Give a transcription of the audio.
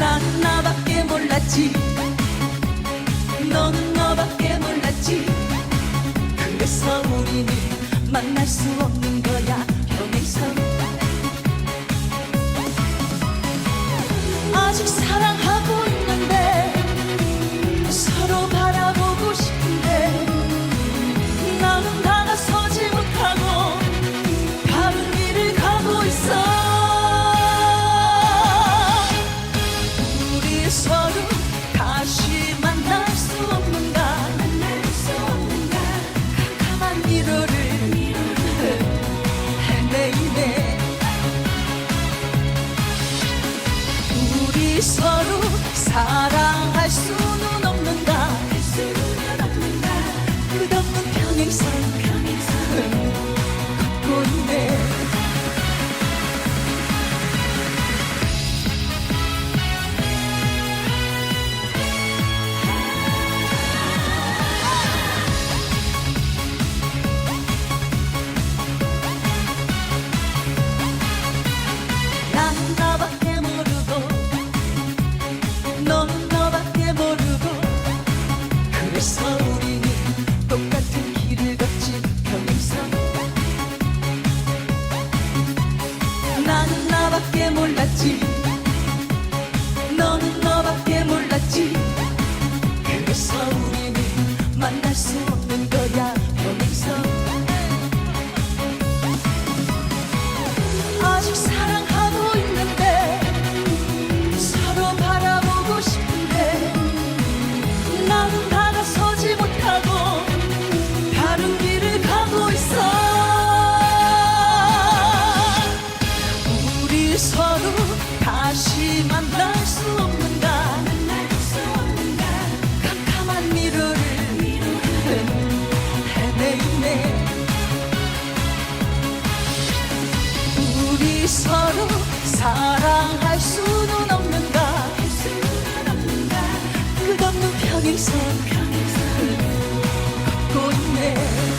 난 나밖에 몰랐지. 너는 너밖에 몰랐지. 그래서 우리는 만날 수 없는 거야. 평행 서로 다시 만날 수 없는가? 만날 수 없는가 캄캄한 미로를 헤매이네. 우리 서로 사랑 나밖에 몰랐지. 너는 너밖에 몰랐지. 그래서 우리는 만날 수 우리 서로 사랑할 수는 없는가? 끝없는 평행선. 걷고 있네